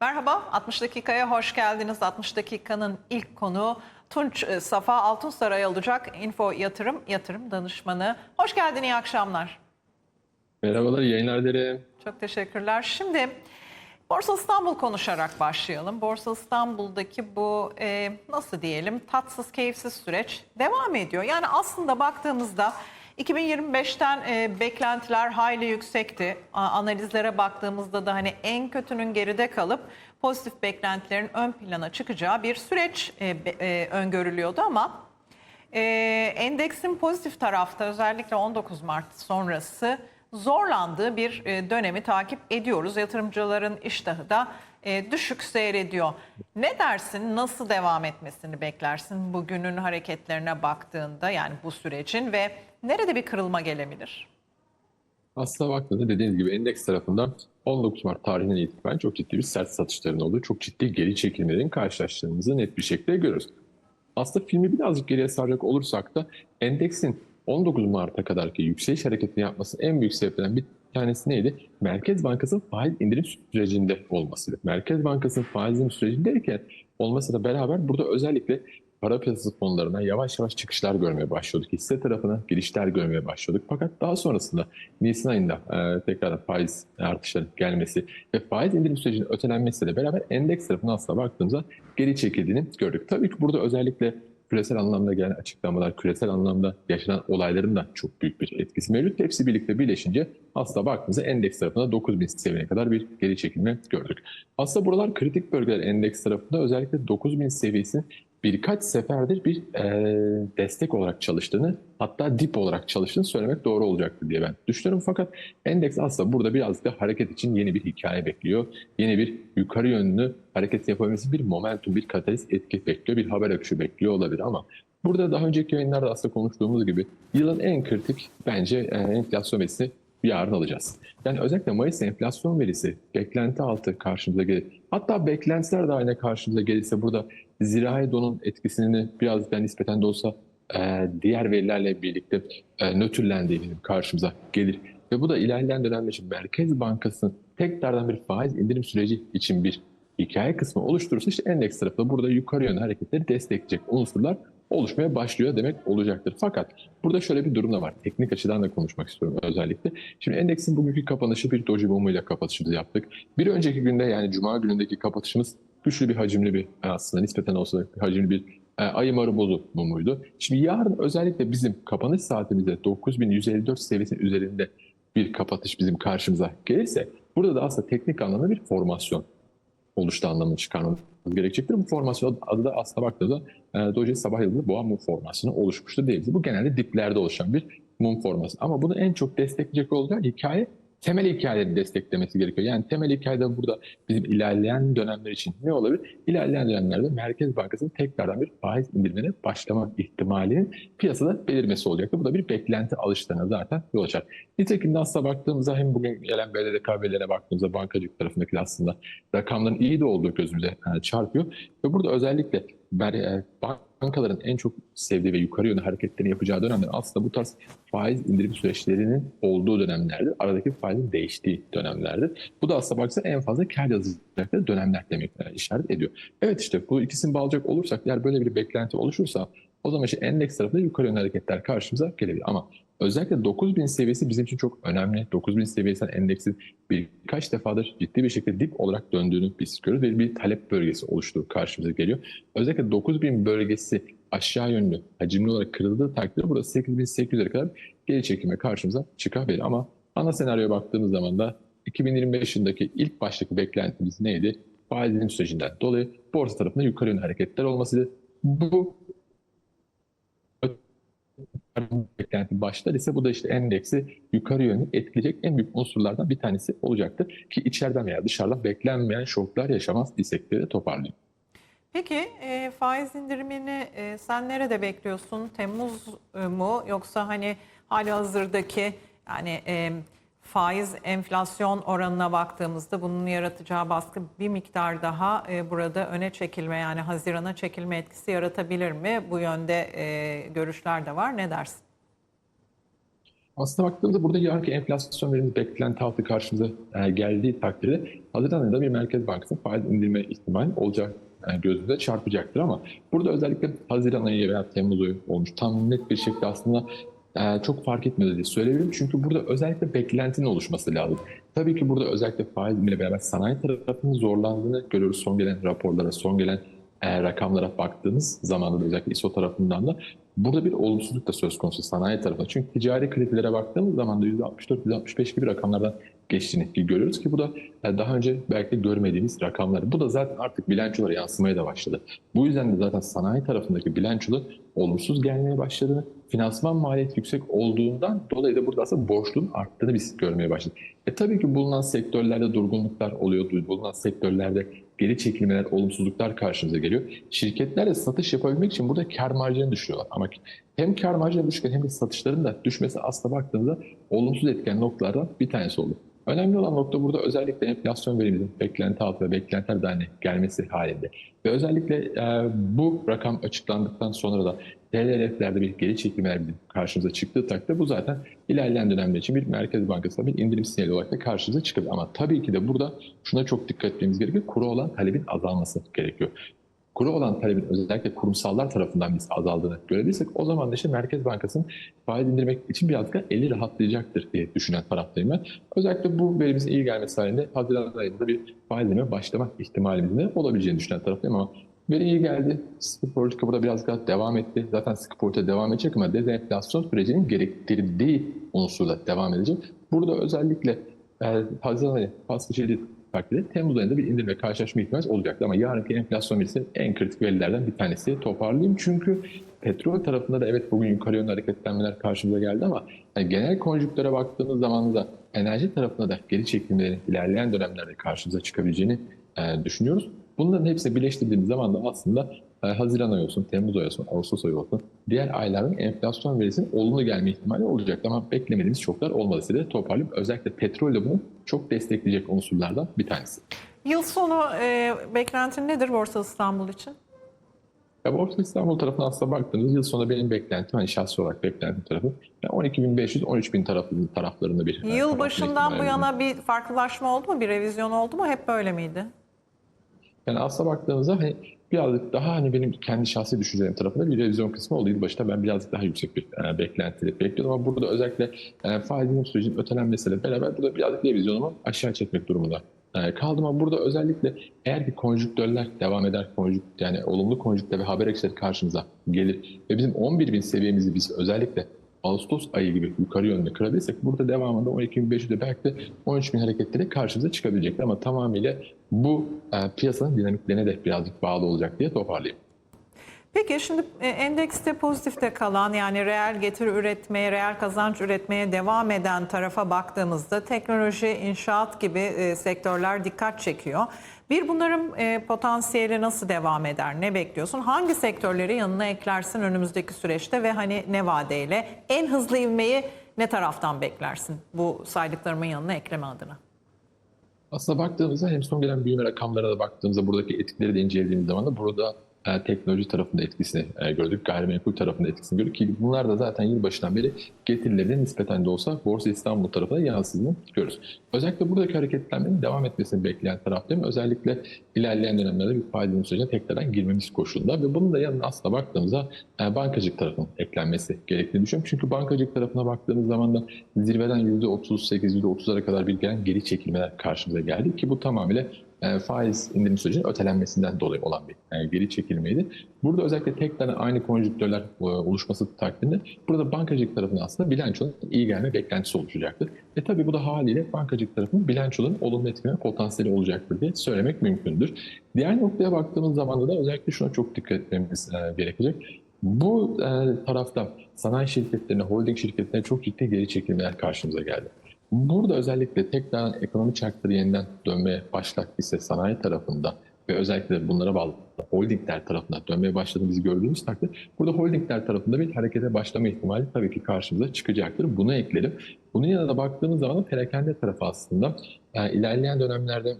Merhaba, 60 dakikaya hoş geldiniz. 60 dakikanın ilk konu Tunç e, Safa Altunsaray olacak. Info Yatırım, yatırım danışmanı. Hoş geldin, iyi akşamlar. Merhabalar, yayınlar dilerim. Çok teşekkürler. Şimdi Borsa İstanbul konuşarak başlayalım. Borsa İstanbul'daki bu e, nasıl diyelim tatsız keyifsiz süreç devam ediyor. Yani aslında baktığımızda 2025'ten e, beklentiler hayli yüksekti. A- analizlere baktığımızda da hani en kötünün geride kalıp pozitif beklentilerin ön plana çıkacağı bir süreç e, e, öngörülüyordu ama e, endeksin pozitif tarafta özellikle 19 Mart sonrası zorlandığı bir e, dönemi takip ediyoruz. Yatırımcıların iştahı da e, düşük seyrediyor. Ne dersin? Nasıl devam etmesini beklersin bugünün hareketlerine baktığında yani bu sürecin ve nerede bir kırılma gelebilir? Aslına baktığınızda dediğiniz gibi endeks tarafından 19 Mart tarihinden itibaren çok ciddi bir sert satışların olduğu, çok ciddi geri çekilmelerin karşılaştığımızı net bir şekilde görüyoruz. Aslında filmi birazcık geriye saracak olursak da endeksin 19 Mart'a kadarki yükseliş hareketini yapması en büyük sebeplerden bir tanesi neydi? Merkez Bankası'nın faiz indirim sürecinde olmasıydı. Merkez Bankası'nın faiz indirim sürecindeyken olmasıyla beraber burada özellikle para piyasası fonlarına yavaş yavaş çıkışlar görmeye başladık. Hisse tarafına girişler görmeye başladık. Fakat daha sonrasında Nisan ayında e, tekrardan faiz artışların gelmesi ve faiz indirim sürecinin ötelenmesiyle beraber endeks tarafına aslında baktığımızda geri çekildiğini gördük. Tabii ki burada özellikle küresel anlamda gelen açıklamalar, küresel anlamda yaşanan olayların da çok büyük bir etkisi mevcut. Hepsi birlikte birleşince aslında baktığımızda endeks tarafında 9000 seviyene kadar bir geri çekilme gördük. Aslında buralar kritik bölgeler endeks tarafında özellikle 9000 seviyesi birkaç seferdir bir e, destek olarak çalıştığını hatta dip olarak çalıştığını söylemek doğru olacaktır diye ben düşünüyorum. Fakat endeks aslında burada birazcık da hareket için yeni bir hikaye bekliyor. Yeni bir yukarı yönlü hareket yapabilmesi bir momentum, bir katalist etki bekliyor, bir haber akışı bekliyor olabilir ama burada daha önceki yayınlarda aslında konuştuğumuz gibi yılın en kritik bence e, enflasyon verisi yarın alacağız. Yani özellikle Mayıs enflasyon verisi beklenti altı karşımıza gelir. Hatta beklentiler de aynı karşımıza gelirse burada zirai donun etkisini biraz da nispeten de olsa e, diğer verilerle birlikte e, nötrlendiği bizim karşımıza gelir. Ve bu da ilerleyen dönemde için Merkez Bankası'nın tekrardan bir faiz indirim süreci için bir hikaye kısmı oluşturursa işte endeks tarafında burada yukarı yönlü hareketleri destekleyecek unsurlar oluşmaya başlıyor demek olacaktır. Fakat burada şöyle bir durum da var. Teknik açıdan da konuşmak istiyorum özellikle. Şimdi endeksin bugünkü kapanışı bir doji mumuyla kapatışımızı yaptık. Bir önceki günde yani cuma günündeki kapatışımız güçlü bir hacimli bir aslında nispeten olsa da hacimli bir e, ayı marı bozu mumuydu. Şimdi yarın özellikle bizim kapanış saatimizde 9154 seviyesinin üzerinde bir kapatış bizim karşımıza gelirse burada da aslında teknik anlamda bir formasyon oluştu anlamını çıkarmamız gerekecektir. Bu formasyon adı da aslında baktığımızda e, Doji sabah yıldızı boğa mum formasyonu oluşmuştu diyebiliriz. Bu genelde diplerde oluşan bir mum forması. Ama bunu en çok destekleyecek olacağı hikaye temel hikayeleri desteklemesi gerekiyor. Yani temel hikayede burada bizim ilerleyen dönemler için ne olabilir? İlerleyen dönemlerde Merkez Bankası'nın tekrardan bir faiz indirmene başlama ihtimalinin piyasada belirmesi olacaktır. Bu da bir beklenti alışlarına zaten yol açar. Nitekim aslında baktığımızda hem bugün gelen BDDK verilerine baktığımızda bankacılık tarafındaki aslında rakamların iyi de olduğu gözümüze e, çarpıyor. Ve burada özellikle e, bankaların en çok sevdiği ve yukarı yönlü hareketlerini yapacağı dönemler aslında bu tarz faiz indirim süreçlerinin olduğu dönemlerdir. Aradaki faizin değiştiği dönemlerdir. Bu da aslında baksa en fazla kar yazacakları dönemler demek e, işaret ediyor. Evet işte bu ikisini bağlayacak olursak eğer böyle bir beklenti oluşursa o zaman işte endeks tarafında yukarı yönlü hareketler karşımıza gelebilir. Ama özellikle 9000 seviyesi bizim için çok önemli. 9000 seviyesinden endeksin birkaç defadır ciddi bir şekilde dip olarak döndüğünü biz görüyoruz ve bir talep bölgesi oluştuğu karşımıza geliyor. Özellikle 9000 bölgesi aşağı yönlü hacimli olarak kırıldığı takdirde burası 8800'lere kadar geri çekime karşımıza çıkabilir. Ama ana senaryoya baktığımız zaman da 2025 yılındaki ilk baştaki beklentimiz neydi? Faiz indirim sürecinden dolayı borsa tarafında yukarı yönlü hareketler olmasıydı. Bu beklenti başlar ise bu da işte endeksi yukarı yönlü etkileyecek en büyük unsurlardan bir tanesi olacaktır. Ki içeriden veya dışarıdan beklenmeyen şoklar yaşamaz bir sektörü toparlıyor. Peki e, faiz indirimini e, sen nerede bekliyorsun? Temmuz e, mu yoksa hani hali hazırdaki yani e, faiz enflasyon oranına baktığımızda bunun yaratacağı baskı bir miktar daha e, burada öne çekilme yani Haziran'a çekilme etkisi yaratabilir mi? Bu yönde e, görüşler de var. Ne dersin? Aslında baktığımızda burada yarınki enflasyon verimiz beklenti altı karşımıza e, geldiği takdirde Haziran ayında bir Merkez Bankası faiz indirme ihtimali olacak e, gözünüze çarpacaktır ama burada özellikle Haziran ayı veya Temmuz ayı olmuş tam net bir şekilde aslında e, çok fark etmedi diye söyleyebilirim. Çünkü burada özellikle beklentinin oluşması lazım. Tabii ki burada özellikle faiz ile beraber sanayi tarafının zorlandığını görüyoruz son gelen raporlara, son gelen e, rakamlara baktığımız zamanda da özellikle ISO tarafından da burada bir olumsuzluk da söz konusu sanayi tarafında. Çünkü ticari kredilere baktığımız zaman da %64-%65 gibi rakamlardan geçtiğini görüyoruz ki bu da e, daha önce belki görmediğimiz rakamlar. Bu da zaten artık bilançolara yansımaya da başladı. Bu yüzden de zaten sanayi tarafındaki bilançoda olumsuz gelmeye başladığını, finansman maliyeti yüksek olduğundan dolayı da burada aslında borçluğun arttığını biz görmeye başladık. E tabii ki bulunan sektörlerde durgunluklar oluyor, bulunan sektörlerde geri çekilmeler, olumsuzluklar karşımıza geliyor. Şirketler de satış yapabilmek için burada kar marjını düşürüyorlar. Ama hem kar marjını düşürken hem de satışların da düşmesi aslında baktığımızda olumsuz etken noktalardan bir tanesi oldu. Önemli olan nokta burada özellikle enflasyon verimimizin beklenti altı ve beklentiler dahiline gelmesi halinde. Ve özellikle e, bu rakam açıklandıktan sonra da TLRF'lerde bir geri çekilmeler karşımıza çıktığı takdirde bu zaten ilerleyen dönemler için bir Merkez Bankası'na bir indirim sinyali olarak da karşımıza çıkabilir. Ama tabii ki de burada şuna çok dikkat etmemiz gerekiyor. Kuru olan talebin azalması gerekiyor kuru olan talebin özellikle kurumsallar tarafından biz azaldığını görebilirsek o zaman da işte Merkez Bankası'nın faiz indirmek için biraz da eli rahatlayacaktır diye düşünen taraftayım ben. Özellikle bu verimizin iyi gelmesi halinde Haziran ayında bir faiz indirme başlama ihtimalimizin olabileceğini düşünen taraftayım ama veri iyi geldi. Sıkı politika burada biraz daha devam etti. Zaten sıkı devam edecek ama dezenflasyon sürecinin gerektirdiği unsurla devam edecek. Burada özellikle e, Haziran ayı pas geçildiği takdirde Temmuz ayında bir indirimle karşılaşma ihtimali olacaktı. Ama yarınki enflasyon verisi en kritik verilerden bir tanesi toparlayayım. Çünkü petrol tarafında da evet bugün yukarı yönlü hareketlenmeler karşımıza geldi ama yani genel konjüktüre baktığımız zaman da enerji tarafında da geri çekilmelerin ilerleyen dönemlerde karşımıza çıkabileceğini e, düşünüyoruz. Bunların hepsini birleştirdiğimiz zaman da aslında e, Haziran ayı olsun, Temmuz ayı olsun, Ağustos ayı olsun diğer ayların enflasyon verisinin olumlu gelme ihtimali olacak. Ama beklemediğimiz şoklar olmadı size toparlayıp özellikle petrol de bunu çok destekleyecek unsurlardan bir tanesi. Yıl sonu e, beklentin nedir Borsa İstanbul için? Ya Borsa İstanbul tarafına aslında baktığınız yıl sonu benim beklentim, hani şahsi olarak beklentim tarafı yani 12.500-13.000 tarafı, taraflarında bir. Yıl başından bu yana bir farklılaşma oldu mu? Bir revizyon oldu mu? Hep böyle miydi? Yani aslında baktığınızda hani birazcık daha hani benim kendi şahsi düşüncelerim tarafında bir revizyon kısmı oldu. Yılbaşında ben birazcık daha yüksek bir e, beklentiyle bekliyordum ama burada özellikle e, faiz indirim sürecinin ötelenmesiyle beraber burada birazcık revizyonumu aşağı çekmek durumunda e, kaldım ama burada özellikle eğer ki konjüktörler devam eder, konjükt, yani olumlu konjüktör ve haber ekşileri karşımıza gelir ve bizim 11 bin seviyemizi biz özellikle Ağustos ayı gibi yukarı yönde kırabilirsek burada devamında 12.500'de belki de 13.000 hareketleri karşımıza çıkabilecektir. Ama tamamıyla bu e, piyasanın dinamiklerine de birazcık bağlı olacak diye toparlayayım. Peki şimdi e, endekste pozitifte kalan yani reel getiri üretmeye, reel kazanç üretmeye devam eden tarafa baktığımızda teknoloji, inşaat gibi e, sektörler dikkat çekiyor. Bir bunların e, potansiyeli nasıl devam eder? Ne bekliyorsun? Hangi sektörleri yanına eklersin önümüzdeki süreçte ve hani ne vadeyle? En hızlı ivmeyi ne taraftan beklersin bu saydıklarımın yanına ekleme adına? Aslında baktığımızda hem son gelen büyüme rakamlara da baktığımızda buradaki etkileri de incelediğimiz zaman da burada e, teknoloji tarafında etkisini e, gördük, gayrimenkul tarafında etkisini gördük ki bunlar da zaten yılbaşından beri getirilerine nispeten de olsa Borsa İstanbul tarafına yansıdığını görüyoruz. Özellikle buradaki hareketlenmenin devam etmesini bekleyen taraftayım. Özellikle ilerleyen dönemlerde bir faiz sürecine tekrardan girmemiz koşulunda ve bunun da yanına aslında baktığımızda e, bankacılık tarafının eklenmesi gerektiğini düşünüyorum. Çünkü bankacılık tarafına baktığımız zaman da zirveden %38, %30'lara kadar bir gelen geri çekilmeler karşımıza geldi ki bu tamamıyla e, faiz indirim sürecinin ötelenmesinden dolayı olan bir e, geri çekilmeydi. Burada özellikle tek tane aynı konjüktörler e, oluşması takdirde burada bankacılık tarafında aslında bilançonun iyi gelme beklentisi oluşacaktır. E tabi bu da haliyle bankacılık tarafının bilançoların olumlu etkileme potansiyeli olacaktır diye söylemek mümkündür. Diğer noktaya baktığımız zaman da özellikle şuna çok dikkat etmemiz gerekecek. Bu tarafta sanayi şirketlerine, holding şirketlerine çok ciddi geri çekilmeler karşımıza geldi. Burada özellikle tekrar ekonomi çarkları yeniden dönmeye başlar ise sanayi tarafında ve özellikle bunlara bağlı holdingler tarafından dönmeye başladığımızı gördüğümüz takdirde burada holdingler tarafında bir harekete başlama ihtimali tabii ki karşımıza çıkacaktır. Bunu eklerim. Bunun yanına da baktığımız zaman perakende tarafı aslında yani ilerleyen dönemlerde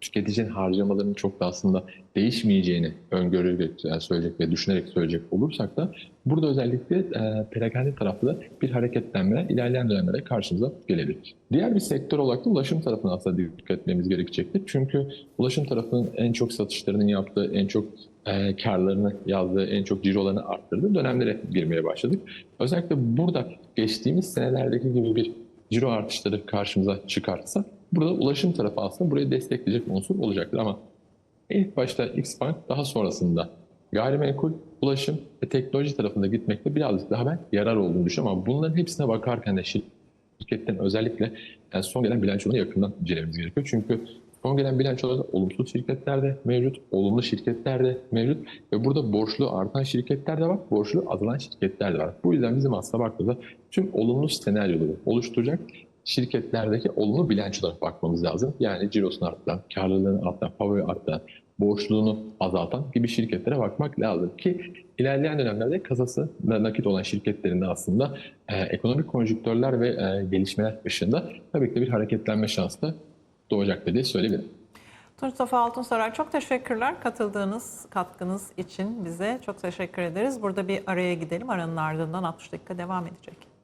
tüketicinin harcamalarının çok da aslında değişmeyeceğini öngörerek yani söyleyecek ve düşünerek söyleyecek olursak da burada özellikle e, perakende tarafta da bir hareketlenme ilerleyen dönemlerde karşımıza gelebilir. Diğer bir sektör olarak da ulaşım tarafına aslında dikkat etmemiz gerekecektir. Çünkü ulaşım tarafının en çok satışlarının yaptığı, en çok e, karlarını yazdığı, en çok cirolarını arttırdığı dönemlere girmeye başladık. Özellikle burada geçtiğimiz senelerdeki gibi bir ciro artışları karşımıza çıkartsa burada ulaşım tarafı aslında burayı destekleyecek unsur olacaktır ama ilk başta Xbank daha sonrasında gayrimenkul, ulaşım ve teknoloji tarafında gitmekte birazcık daha ben yarar olduğunu düşünüyorum ama bunların hepsine bakarken de şirketten özellikle yani son gelen bilançolarını yakından incelememiz gerekiyor. Çünkü son gelen bilançolarda olumsuz şirketler de mevcut, olumlu şirketler de mevcut ve burada borçlu artan şirketler de var, borçlu azalan şirketler de var. Bu yüzden bizim aslında baktığımızda tüm olumlu senaryoları oluşturacak şirketlerdeki olumlu bilançolara bakmamız lazım. Yani cirosunu arttıran, karlılığını arttıran, favori arttıran, borçluluğunu azaltan gibi şirketlere bakmak lazım ki ilerleyen dönemlerde kasası nakit olan şirketlerinde aslında e, ekonomik konjüktörler ve e, gelişmeler ışığında tabii ki de bir hareketlenme şansı da doğacaktır diye söyleyebilirim. Tunç Safa Altunsaray çok teşekkürler katıldığınız katkınız için bize çok teşekkür ederiz. Burada bir araya gidelim. Aranın ardından 60 dakika devam edecek.